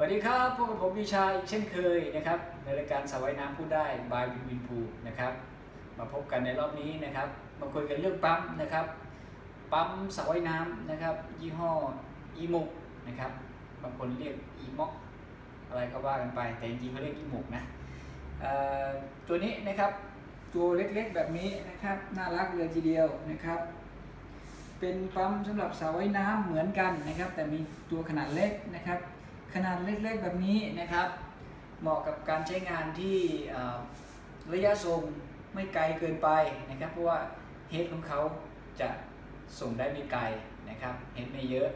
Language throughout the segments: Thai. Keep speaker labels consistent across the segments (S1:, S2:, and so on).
S1: สวัสดีครับพวกบผมวิชาอีกเช่นเคยนะครับในรายการสาวายน้ำพูดได้บายวินวินพูนะครับมาพบกันในรอบนี้นะครับมาคุยกันเรื่องปั๊มนะครับ ปั๊มสาวายน้ำนะครับ ยี่ห้ออีมุกนะครับบางคนเรียกอีม็อกอะไรก็ว่ากันไป แต่จริงๆเขาเรียกอีมุกนะตัวนี้นะครับตัวเล็กๆแบบนี้นะครับน่ารักเลยทีเดียวนะครับเป็นปั๊มสำหรับสระว่ายน้ำเหมือนกันนะครับ แต่มีตัวขนาดเล็กนะครับ ขนาดเล็กๆแบบนี้นะครับ เหมาะกับการใช้งานที่ระยะส่งไม่ไกลเกินไปนะครับ เพราะว่าเฮดของเขาจะส่งได้ไม่ไกลนะครับเฮดไม่เยอะ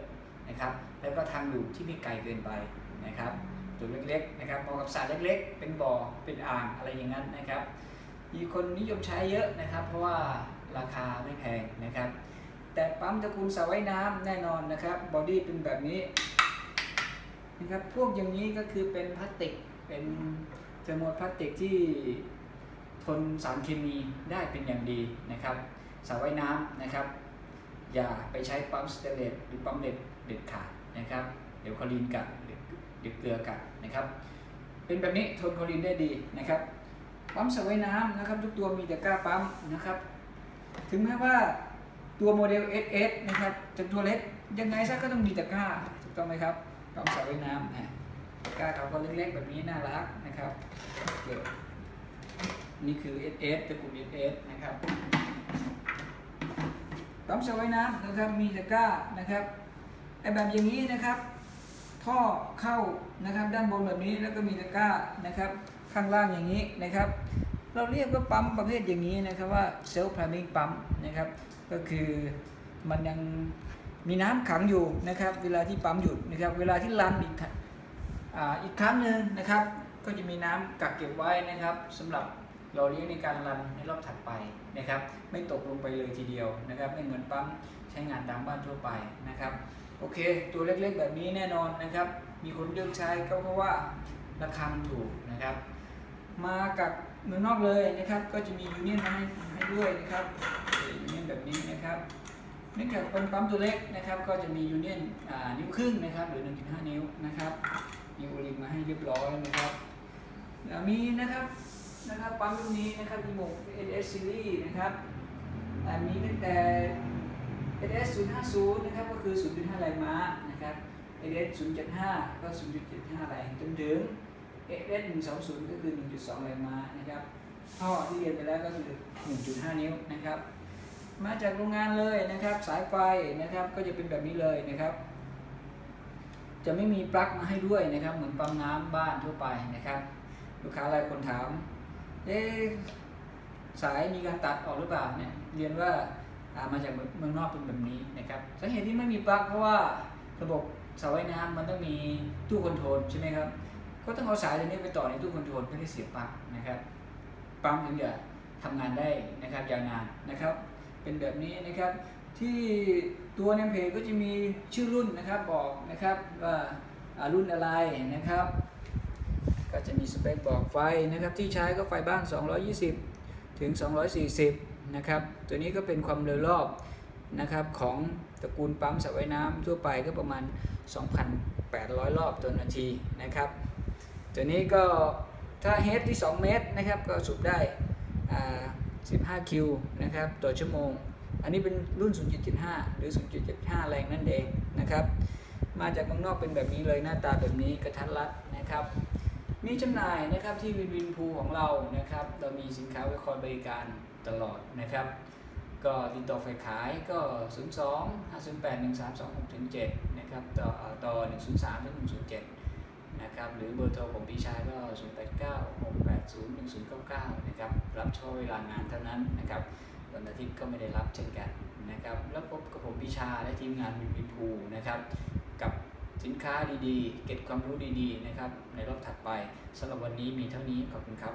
S1: นะครับ แล้วก็ทางอยู่ที่ไม่ไกลเกินไปนะครับตัวเล็กๆนะครับเหมาะกับสระเล็กๆ เป็นบ่อเป็นอ่างอะไรอย่างนั้นนะครับ มีคนนิยมใช้เยอะนะครับ เพราะว่าราคาไม่แพงนะครับ แต่ปั๊มตระกูลสระว่ายน้ำแน่นอนนะครับบอดี้เป็นแบบนี้ นะครับพวกอย่างนี้ก็คือเป็นพลาสติกเป็นเทอร์โมพลาสติกที่ทนสารเคมีได้เป็นอย่างดีนะครับสระว่ายน้ำนะครับ อย่าไปใช้ปั๊มสเตนเลสหรือปั๊มเหล็กเด็ดขาดนะครับ เดี๋ยวคลอรีนกัดเดี๋ยวเดี๋ยวเกลือกัดนะครับ เป็นแบบนี้ทนคลอรีนได้ดีนะครับ ปั๊มสระว่ายน้ำนะครับ ทุกตัวมีแต่กล้าปั๊มนะครับ ถึงแม้ว่าตัวโมเดล SS นะครับจะตัวเล็กยังไงซะก็ต้องมีตะกร้าถูกต้องไหมครับ ปั๊มสระว่ายน้ำนะตะกร้าเขาก็เล็กๆแบบนี้น่ารักนะครับเกิดนี่คือ SS ตระกูล SS นะครับปั๊มสระว่ายน้ำนะครับมีตะกร้านะครับไอแบบอย่างนี้นะครับ ท่อเข้านะครับด้านบนแบบนี้แล้วก็มีตะกร้านะครับ ข้างล่างอย่างนี้นะครับ เราเรียกว่าปั๊มประเภทอย่างนี้นะครับว่าเซลฟ์พลามิงปั๊มนะครับ ก็คือมันยัง มีน้ำขังอยู่นะครับ เวลาที่ปั๊มหยุดนะครับ เวลาที่รันอีกครั้งอ่าอีกครั้งหนึ่งนะครับ ก็จะมีน้ำกักเก็บไว้นะครับสำหรับเราเลี้ยงในการรันในรอบถัดไปนะครับ ไม่ตกลงไปเลยทีเดียวนะครับ ไม่เหมือนปั๊มใช้งานตามบ้านทั่วไปนะครับ โอเค ตัวเล็กๆแบบนี้แน่นอนนะครับ มีคนเลือกใช้ก็เพราะว่าราคามันถูกนะครับ มากับเมืองนอกเลยนะครับ ก็จะมียูเนียนมาให้ให้ด้วยนะครับยูเนียนแบบนี้นะครับ เนื่องจากเป็นปั๊มตัวเล็กนะครับ ก็จะมียูเนียนนิ้วครึ่งนะครับ หรือ 1.5 นิ้วนะครับมีโอลิงมาให้เรียบร้อยนะครับแล้วมีนะครับนะครับปั๊มรุ่นนี้นะครับอีโม NS Series นะครับมีตั้งแต่ NS 050นะครับก็คือ 0.5 แรงม้านะครับ NS 075ก็ 0.75 แรงจนถึง AS 120 ก็คือ 1.2 แรงม้านะครับท่อที่เรียนไปแล้วก็คือ 1.5 นิ้วนะครับ มาจากโรงงานเลยนะครับ สายไฟนะครับก็จะเป็นแบบนี้เลยนะครับ จะไม่มีปลั๊กมาให้ด้วยนะครับ เหมือนปั๊มน้ำบ้านทั่วไปนะครับ ลูกค้าหลายคนถามเอ๊สายมีการตัดออกหรือเปล่าเนี่ยเรียนว่าามาจากเมืองนอกเป็นแบบนี้นะครับสาเหตุที่ไม่มีปลั๊กเพราะว่าระบบสระว่ายน้ำมันต้องมีตู้คอนโทรลใช่ไหมครับก็ต้องเอาสายตัวนี้ไปต่อในตู้คอนโทรลเพื่อให้เสียบปลั๊กนะครับปั๊มถึงจะทำงานได้นะครับยาวนานนะครับ เป็นแบบนี้นะครับ ที่ตัวเนมเพจก็จะมีชื่อรุ่นนะครับบอกนะครับว่าอ่ารุ่นอะไรนะครับ ก็จะมีสเปคบอกไฟนะครับที่ใช้ก็ไฟบ้าน 220 ถึง 240 นะครับ ตัวนี้ก็เป็นความเร็วรอบนะครับของตระกูลปั๊มสระว่ายน้ำทั่วไปก็ประมาณ 2,800 รอบต่อนาทีนะครับ ตัวนี้ก็ถ้าเฮดที่ 2 เมตรนะครับก็สูบได้อ่า 15 คิวนะครับต่อชั่วโมง อันนี้เป็นรุ่น 0.75 หรือ 0.75 แรงนั่นเองนะครับ มาจากเมืองนอกเป็นแบบนี้เลยหน้าตาแบบนี้กระทัดรัดนะครับ มีจำหน่ายนะครับที่วินวินพูของเรานะครับ เรามีสินค้าไว้คอยบริการตลอดนะครับ ก็ติดต่อไฟขายก็ 02 508 1326ถึง7นะครับ ต่อต่อ 103ถึง107 นะครับหรือเบอร์โทรของพี่ชายก็ 0 8 9 6 8 0 1 0 9 9 นะครับรับช่วงเวลางานเท่านั้นนะครับวันอาทิตย์ก็ไม่ได้รับเช่นกันนะครับแล้วพบกับผมพี่ชาและทีมงานวินวินพูนะครับกับสินค้าดีๆ เก็บความรู้ดีๆนะครับในรอบถัดไปสำหรับวันนี้มีเท่านี้ขอบคุณครับ